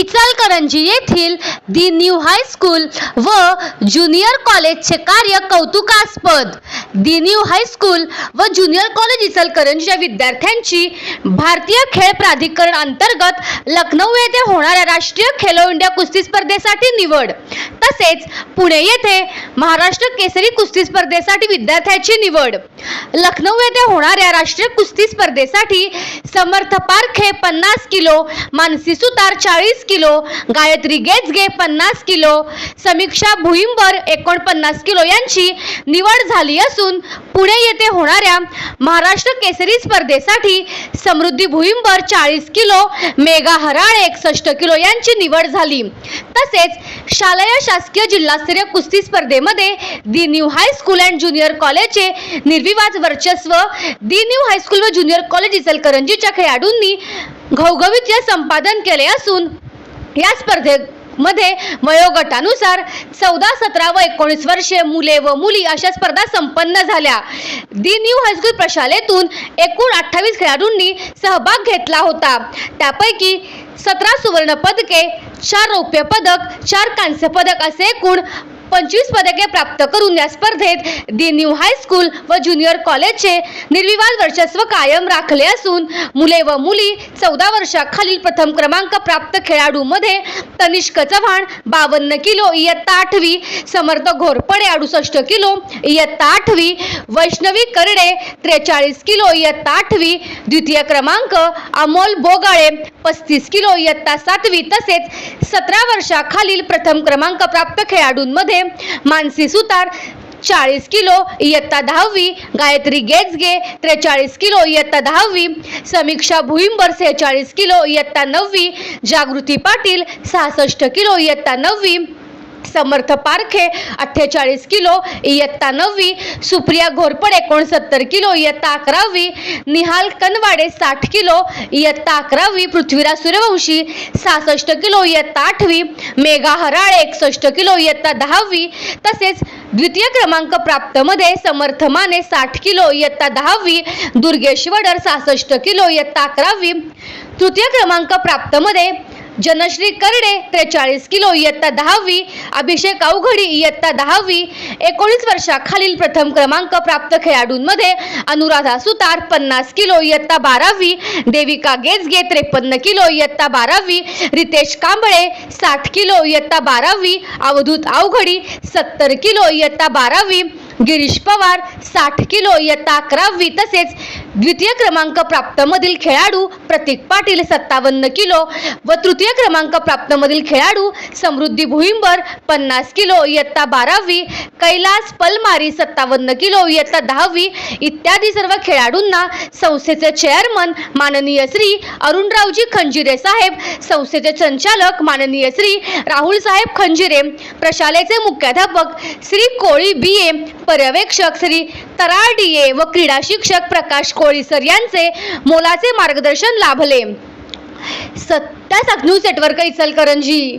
इचलकरंजी येथील the new high school व junior कॉलेजचे कार्य कौतुकास्पद. दी न्यू हायस्कूल व ज्युनियर कॉलेज इचलकरंजीच्या विद्यार्थ्यांची भारतीय खेळ प्राधिकरण अंतर्गत लखनौ येथे होणाऱ्या राष्ट्रीय खेलो इंडिया कुस्ती स्पर्धेसाठी निवड. तसेच पुणे येथे महाराष्ट्र केसरी कुस्ती स्पर्धेसाठी विद्यार्थ्याची निवड. लखनौ येथे होणाऱ्या राष्ट्रीय कुस्ती स्पर्धेसाठी समर्थ पारखे पन्नास किलो मानसी सुतार चाळीस किलो गायत्री गेजगे पन्नास किलो समीक्षा भुईंबर एकोणपन्नास किलो यांची निवड झाली असून पुणे येथे होणाऱ्या महाराष्ट्र केसरी स्पर्धेसाठी समृद्धी भुईंबर चाळीस किलो मेघा हराळे एकसष्ट किलो यांची निवड झाली. तसेच शालेय शासकीय जिल्हास्तरीय कुस्ती स्पर्धेमध्ये the new high school and junior कॉलेजचे निर्विवाद वर्चस्व दी न्यू हायस्कूल व ज्युनियर कॉलेज इचलकरंजीच्या खेळाडूंनी घवघवीत संपादन केले असून या स्पर्धेमध्ये वयोगटानुसार चौदा सतरा व एकोणीस वर्षे मुले व मुली अशा स्पर्धा संपन्न झाल्या. दी न्यू हायस्कूल प्रशालेतून एकूण अठ्ठावीस खेळाडूंनी सहभाग घेतला होता. त्यापैकी सतरा सुवर्ण पदके चार रौप्य पदक चार कांस्य पदक असे एकूण पंचवीस पदके प्राप्त करून या स्पर्धेत दी न्यू हायस्कूल व ज्युनियर कॉलेजचे निर्विवाद वर्चस्व कायम राखले असून मुले व मुली चौदा वर्षाखालील प्रथम क्रमांक प्राप्त खेळाडूमध्ये तनिष्क चव्हाण बावन्न किलो इयत्ता आठवी समर्थ घोरपडे अडुसष्ट किलो इयत्ता आठवी वैष्णवी करडे त्रेचाळीस किलो इयत्ता आठवी द्वितीय क्रमांक अमोल बोगाळे पस्तीस किलो इयत्ता सातवी तसेच सतरा वर्षाखालील प्रथम क्रमांक प्राप्त खेळाडूंमध्ये मानसी सुतार चाळीस किलो इयत्ता दहावी गायत्री गेजगे त्रेचाळीस किलो इयत्ता दहावी समीक्षा भुईंबर सेहेचाळीस किलो इयत्ता नववी जागृती पाटील सहासष्ट किलो इयत्ता नववी समर्थ पारखे अठ्ठेचाळीस किलो इयत्ता नववी सुप्रिया घोरपड एकोणसत्तर किलो इयत्ता अकरावी निहाल कनवाडे साठ किलो इयत्ता अकरावी पृथ्वीराज सूर्यवंशी सहासष्ट किलो इयत्ता आठवी मेघा हराळे एकसष्ट किलो इयत्ता दहावी तसेच द्वितीय क्रमांक प्राप्तमध्ये समर्थ माने साठ किलो इयत्ता दहावी दुर्गेश वडर सहासष्ट किलो इयत्ता अकरावी. तृतीय क्रमांक प्राप्तमध्ये जनश्री करडे त्रेचाळीस किलो इयत्ता दहावी अभिषेक अवघडी इयत्ता दहावी एकोणीस वर्षाखालील प्रथम क्रमांक प्राप्त खेळाडूंमध्ये अनुराधा सुतार पन्नास किलो इयत्ता बारावी देविका गेजगे त्रेपन्न किलो इयत्ता बारावी रितेश कांबळे साठ किलो इयत्ता बारावी अवधूत अवघडी सत्तर किलो इयत्ता बारावी गिरीश पवार साठ किलो इयत्ता अकरावी तसेच द्वितीय क्रमांक प्राप्त मधील खेळाडू प्रतीक पाटील सत्तावन्न किलो व तृतीय क्रमांक प्राप्त मधील खेळाडू समृद्धी भुईंबर पन्नास किलो इयत्ता बारावी कैलास पलमारी सत्तावन्न किलो इयत्ता दहावी इत्यादी सर्व खेळाडूंना संस्थेचे चेअरमन माननीय श्री अरुणरावजी खंजिरे साहेब संस्थेचे संचालक माननीय श्री राहुल साहेब खंजिरे प्रशालेचे मुख्याध्यापक श्री कोळी बी ए पर्यवेक्षक श्री तराडिये व क्रीडा शिक्षक प्रकाश कोळी सर यांचे मोलाचे मार्गदर्शन लाभले. Satya news network Ichalkaranji.